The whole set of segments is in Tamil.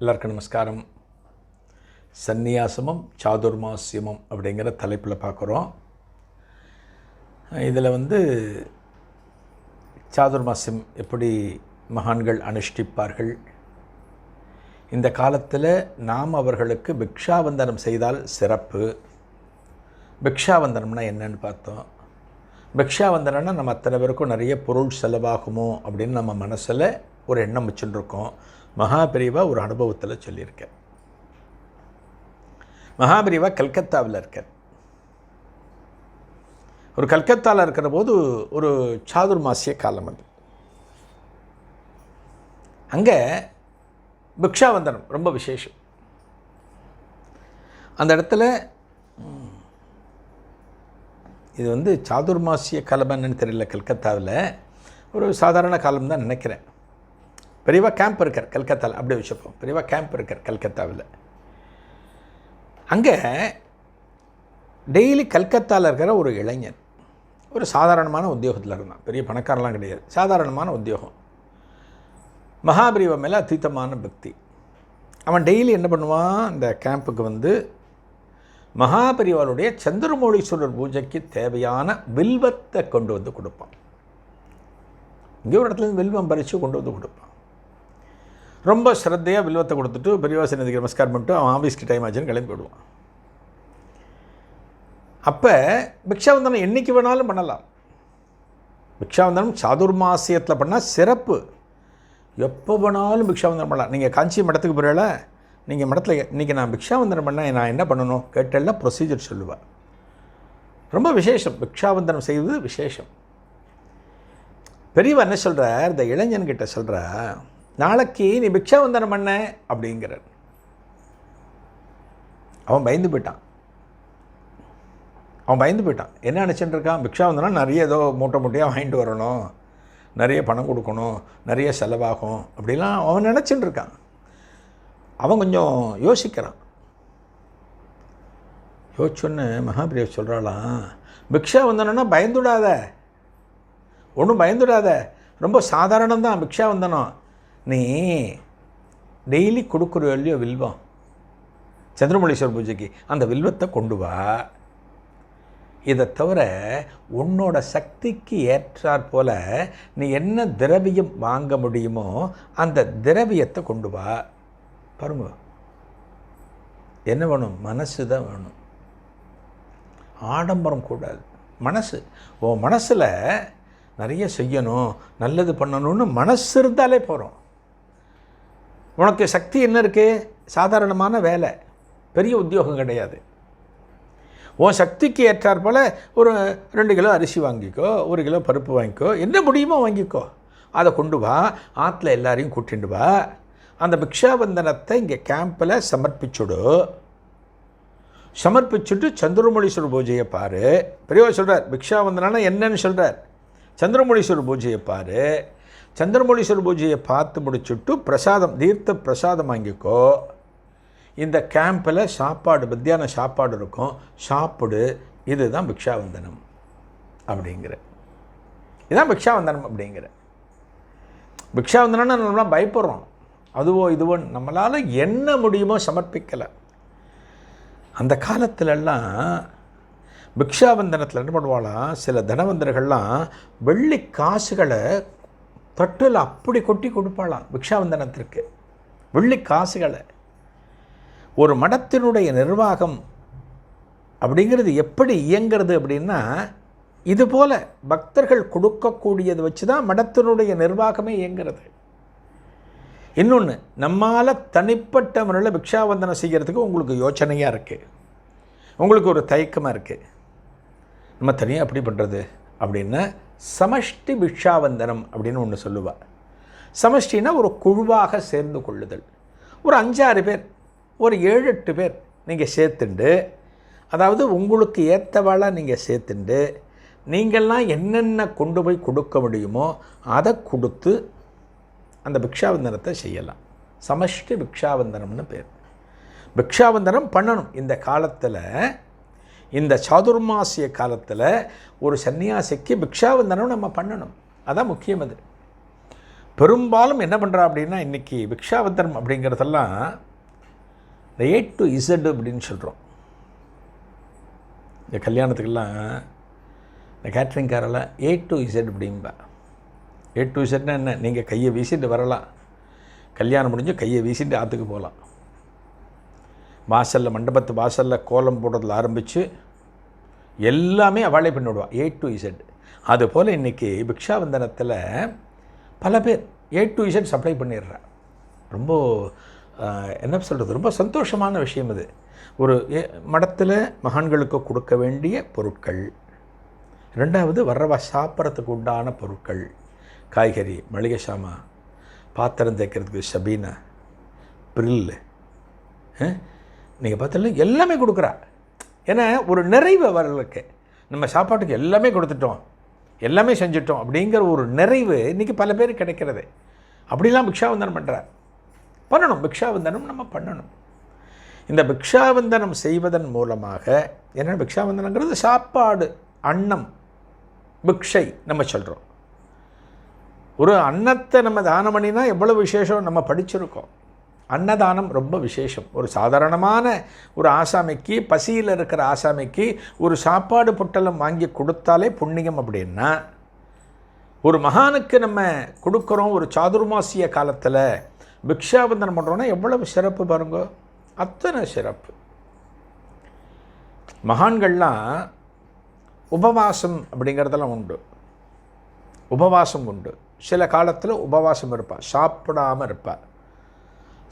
எல்லாருக்கும் நமஸ்காரம். சந்நியாசமும் சாதுர்மாசியமும் அப்படிங்கிற தலைப்பில் பார்க்குறோம். இதில் வந்து சாதுர்மாசியம் எப்படி மகான்கள் அனுஷ்டிப்பார்கள்? இந்த காலத்தில் நாம் அவர்களுக்கு பிக்ஷாவந்தனம் செய்தால் சிறப்பு. பிக்ஷாவந்தனம்னா என்னன்னு பார்த்தோம். பிக்ஷாவந்தனம்னா நம்ம அத்தனை பேருக்கும் நிறைய பொருள் செலவாகுமோ அப்படின்னு நம்ம மனசில் ஒரு எண்ணம் வச்சுட்டுருக்கோம் இருக்கோம் மகாபிரிவா ஒரு அனுபவத்தில் சொல்லியிருக்கேன் மகாபிரிவா கல்கத்தாவில் இருக்கார் ஒரு கல்கத்தாவில் இருக்கிற போது ஒரு சாதுர்மாசிய காலம் அது. அங்கே பிக்ஷாவந்தனம் ரொம்ப விசேஷம். அந்த இடத்துல இது வந்து சாதுர்மாசிய காலம்னு தெரியல கல்கத்தாவில். ஒரு சாதாரண காலம் தான் நினைக்கிறேன். பெரியவா கேம்ப் இருக்கார் கல்கத்தாவில் அப்படி வச்சுப்போம். பெரியவா கேம்ப் இருக்கார் கல்கத்தாவில். அங்கே டெய்லி கல்கத்தாவில் இருக்கிற ஒரு இளைஞன் ஒரு சாதாரணமான உத்தியோகத்தில் இருந்தான். பெரிய பணக்காரலாம் கிடையாது. சாதாரணமான உத்தியோகம். மகாபிரிவ மேலே அத்தீத்தமான பக்தி. அவன் டெய்லி என்ன பண்ணுவான்? இந்த கேம்புக்கு வந்து மகாபரிவாளுடைய சந்திரமௌழீஸ்வரர் பூஜைக்கு தேவையான வில்வத்தை கொண்டு வந்து கொடுப்பான். இங்கே ஒரு இடத்துல இருந்து வில்வம் பறித்து கொண்டு வந்து கொடுப்பான். ரொம்ப ஸ்ரத்தையாக வில்வத்தை கொடுத்துட்டு பெரியவாசனதிக்கு நமஸ்காரம் பண்ணிட்டு அவன் ஆஃபீஸ்க்கு டைம் ஆச்சுன்னு கிளம்பி விடுவான் அப்போ பிக்ஷாவந்தனம் என்றைக்கு வேணாலும் பண்ணலாம். பிக்ஷாவந்தனம் சாதுர்மாசியத்தில் பண்ணால் சிறப்பு. எப்போ வேணாலும் பிக்ஷாவந்தனம் பண்ணலாம். நீங்கள் காஞ்சி மடத்துக்கு போகிறல நீங்கள் மடத்தில் இன்றைக்கி நான் பிக்ஷாவந்தனம் பண்ணால் நான் என்ன பண்ணணும்? கேட்டெல்லாம் ப்ரொசீஜர் சொல்லுவேன் ரொம்ப விசேஷம். பிக்ஷாவந்தனம் செய்வது விசேஷம். பெரியவர் என்ன சொல்கிறார் இந்த இளைஞன்கிட்ட சொல்கிற நாளைக்கு நீ பிக்ஷாவந்தனம் பண்ண அப்படிங்கிறார். அவன் பயந்து போயிட்டான். அவன் பயந்து போயிட்டான். என்ன நினச்சிட்டு இருக்கான்? பிக்ஷாவந்தனம் நிறைய ஏதோ மூட்டை மூட்டையாக வாங்கிட்டு வரணும். நிறைய பணம் கொடுக்கணும். நிறைய செலவாகும் அப்படிலாம் அவன் நினச்சிட்டு இருக்கான். அவன் கொஞ்சம் யோசிக்கிறான். யோசிச்சோன்னு மகாபிரியா சொல்கிறாளாம் பிக்ஷா வந்தனன்னா பயந்துடாத. ஒன்றும் பயந்துடாத. ரொம்ப சாதாரணம் தான் பிக்ஷா வந்தனம் நீ டெய்லி கொடுக்குற இல்லையோ வில்வம். சந்திரமொழீஸ்வரர் பூஜைக்கு அந்த வில்வத்தை கொண்டு வா. இதை தவிர உன்னோட சக்திக்கு ஏற்றாற் போல நீ என்ன திரவியம் வாங்க முடியுமோ அந்த திரவியத்தை கொண்டு வா. பாருங்க. என்ன வேணும்? மனசு தான் வேணும். ஆடம்பரம் கூடாது. மனசு. உன் மனசில் நிறைய செய்யணும் நல்லது பண்ணணும்னு மனசு இருந்தாலே போகிறோம் உனக்கு சக்தி என்ன இருக்குது சாதாரணமான வேலை. பெரிய உத்தியோகம் கிடையாது. உன் சக்திக்கு ஏற்றாற் போல் ஒரு ரெண்டு கிலோ அரிசி வாங்கிக்கோ ஒரு கிலோ பருப்பு வாங்கிக்கோ என்ன முடியுமோ வாங்கிக்கோ. அதை கொண்டு வா ஆற்றுல எல்லாரையும் கூட்டிட்டு வா. அந்த பிக்ஷாபந்தனத்தை இங்கே கேம்பில் சமர்ப்பிச்சுடு. சமர்ப்பிச்சுட்டு சந்திரமொழீஸ்வரர் பூஜையை பாரு. பெரியவா சொல்கிறார் பிக்ஷாவந்தனா என்னன்னு சொல்கிறார் சந்திரமொழீஸ்வரர் பூஜையை பாரு. சந்திரமொழீஸ்வரர் பூஜையை பார்த்து முடிச்சுட்டு பிரசாதம் தீர்த்த பிரசாதம் வாங்கிக்கோ. இந்த கேம்பில் சாப்பாடு மத்தியான சாப்பாடு இருக்கும். சாப்பிடு இதுதான் பிக்ஷாவந்தனம் அப்படிங்கிற. இதுதான் பிக்ஷாவந்தனம் அப்படிங்கிற. பிக்ஷாவந்தனம்னா நம்மளாம் பயப்படுறோம். அதுவோ இதுவோ நம்மளால் என்ன முடியுமோ சமர்ப்பிக்கலை. அந்த காலத்திலெல்லாம் பிக்ஷாவந்தனத்தில் என்ன பண்ணுவாளாம்? சில தனவந்தர்கள்லாம் வெள்ளி காசுகளை தட்டில் அப்படி கொட்டி கொடுப்பாளாம் பிக்ஷாவந்தனத்திற்கு. வெள்ளி காசுகளை. ஒரு மடத்தினுடைய நிர்வாகம் அப்படிங்கிறது எப்படி இயங்கிறது அப்படின்னா இது போல பக்தர்கள் கொடுக்கக்கூடியது வச்சு தான் மடத்தினுடைய நிர்வாகமே இயங்கிறது. இன்னொன்று நம்மால் தனிப்பட்ட முறையில் பிக்ஷாவந்தனம் செய்கிறதுக்கு உங்களுக்கு யோசனையாக இருக்குது உங்களுக்கு ஒரு தயக்கமாக இருக்குது நம்ம தனியாக எப்படி பண்ணுறது அப்படின்னா சமஷ்டி பிக்ஷாவந்தனம் அப்படின்னு ஒன்று சொல்லுவாள் சமஷ்டினா ஒரு குழுவாக சேர்ந்து கொள்ளுதல். ஒரு அஞ்சாறு பேர் ஒரு ஏழு எட்டு பேர் நீங்கள் சேர்த்துண்டு அதாவது உங்களுக்கு ஏற்றவாளாக நீங்கள் சேர்த்துண்டு நீங்கள்லாம் என்னென்ன கொண்டு போய் கொடுக்க முடியுமோ அதை கொடுத்து அந்த பிக்ஷாவந்தனத்தை செய்யலாம். சமஷ்டி பிக்ஷாவந்தனம்னு பேர். பிக்ஷாவந்தனம் பண்ணணும். இந்த காலத்தில் இந்த சாதுர்மாசிய காலத்தில் ஒரு சன்னியாசிக்கு பிக்ஷாவந்தனம் நம்ம பண்ணணும். அதான் முக்கியம் அது. பெரும்பாலும் என்ன பண்ணுறா அப்படின்னா இன்றைக்கி பிக்ஷாவந்தனம் அப்படிங்கிறதெல்லாம் இந்த ஏ டு இசட் அப்படின்னு சொல்கிறோம் இந்த கல்யாணத்துக்கெல்லாம் இந்த கேட்ரிங்காரெல்லாம் ஏ டு இசட் அப்படிம்பா. ஏ டு இசட்னா என்ன? நீங்கள் கையை வீசிட்டு வரலாம். கல்யாணம் முடிஞ்சு கையை வீசிட்டு ஆற்றுக்கு போகலாம். வாசலில் மண்டபத்து வாசலில் கோலம் போடுறதுல ஆரம்பித்து எல்லாமே அவளே பண்ணிவிடுவாள் ஏ டு இசட் அதுபோல் இன்றைக்கி பிக்ஷாவந்தனத்தில் பல பேர் ஏ டு இசட் சப்ளை பண்ணிடுறா. ரொம்ப என்ன சொல்கிறது ரொம்ப சந்தோஷமான விஷயம் இது ஒரு ஏ- மடத்தில் மகான்களுக்கு கொடுக்க வேண்டிய பொருட்கள். ரெண்டாவது வர்றவா சாப்பிட்றதுக்கு உண்டான பொருட்கள். காய்கறி மளிகை சாமான் பாத்திரம் தேய்க்கிறதுக்கு சபீனா ப்ரில்லு நீங்கள் பார்த்தல எல்லாமே கொடுக்குறா. ஏன்னா ஒரு நிறைவு அவர்களுக்கு. நம்ம சாப்பாட்டுக்கு எல்லாமே கொடுத்துட்டோம். எல்லாமே செஞ்சுட்டோம் அப்படிங்கிற ஒரு நிறைவு இன்றைக்கி பல பேர் கிடைக்கிறது. அப்படிலாம் பிக்ஷாவந்தனம் பண்ணுறார் பண்ணணும். பிக்ஷாவந்தனம் நம்ம பண்ணணும். இந்த பிக்ஷாவந்தனம் செய்வதன் மூலமாக என்ன பிக்ஷாவந்தனங்கிறது சாப்பாடு அன்னம் பிக்ஷை நம்ம சொல்கிறோம் ஒரு அன்னத்தை நம்ம தானம் பண்ணினா எவ்வளோ விசேஷம் நம்ம படிச்சிருக்கோம். அன்னதானம் ரொம்ப விசேஷம். ஒரு சாதாரணமான ஒரு ஆசாமிக்கு பசியில் இருக்கிற ஆசாமிக்கு ஒரு சாப்பாடு பொட்டலம் வாங்கி கொடுத்தாலே புண்ணியம் அப்படின்னா ஒரு மகானுக்கு நம்ம கொடுக்குறோம் ஒரு சாதுர்மாசிய காலத்தில் பிக்ஷாபந்தனம் பண்ணுறோன்னா எவ்வளவு சிறப்பு பாருங்க? அத்தனை சிறப்பு. மகான்கள்லாம் உபவாசம் அப்படிங்கிறதெல்லாம் உண்டு. உபவாசம் உண்டு. சில காலத்தில் உபவாசம் இருப்பாள் சாப்பிடாமல் இருப்பாள்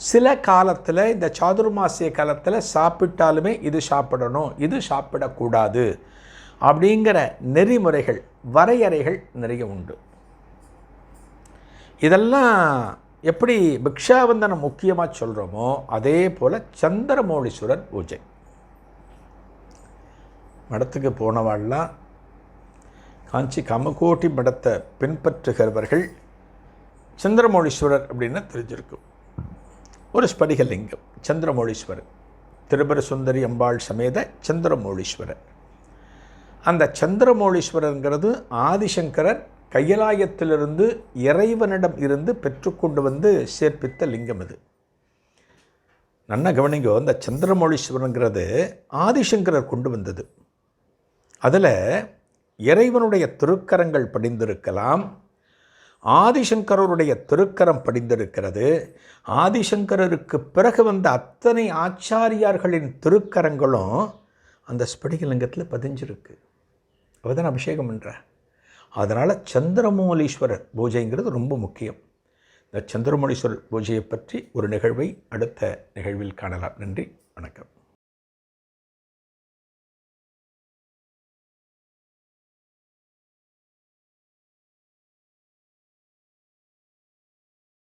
சில காலத்தில் இந்த சாதுர்மாசிய காலத்தில் சாப்பிட்டாலுமே இது சாப்பிடணும் இது சாப்பிடக்கூடாது அப்படிங்கிற நெறிமுறைகள் வரையறைகள் நிறைய உண்டு. இதெல்லாம் எப்படி பிக்ஷாவந்தனம் முக்கியமாக சொல்கிறோமோ அதே போல் சந்திரமௌலீஸ்வரர் பூஜை. மடத்துக்கு போனவாள்லாம் காஞ்சி கமகோட்டி மடத்தை பின்பற்றுகிறவர்கள் சந்திரமௌலீஸ்வரர் அப்படின்னு தெரிஞ்சிருக்கும். ஒரு ஸ்படிகலிங்கம் சந்திரமௌலீஸ்வரர். திருபர சுந்தரி அம்பாள் சமேத சந்திரமௌலீஸ்வரர். அந்த சந்திரமௌழீஸ்வரருங்கிறது ஆதிசங்கரர் கையலாயத்திலிருந்து இறைவனிடம் இருந்து பெற்றுக்கொண்டு வந்து சேர்ப்பித்த லிங்கம் இது. நன்னா கவனிங்கோ அந்த சந்திரமௌலீஸ்வரங்கிறது ஆதிசங்கரர் கொண்டு வந்தது. அதில் இறைவனுடைய திருக்கரங்கள் படிந்திருக்கலாம் ஆதிசங்கரருடைய திருக்கரம் படிந்திருக்கிறது. ஆதிசங்கரருக்கு பிறகு வந்த அத்தனை ஆச்சாரியார்களின் திருக்கரங்களும் அந்த ஸ்படிகலிங்கத்தில் பதிஞ்சிருக்கு. அவள் தான் அபிஷேகம் பண்ணுற அதனால் சந்திரமௌலீஸ்வரர் பூஜைங்கிறது ரொம்ப முக்கியம். இந்த சந்திரமௌலீஸ்வரர் பூஜையை பற்றி ஒரு நிகழ்வை அடுத்த நிகழ்வில் காணலாம். நன்றி வணக்கம்.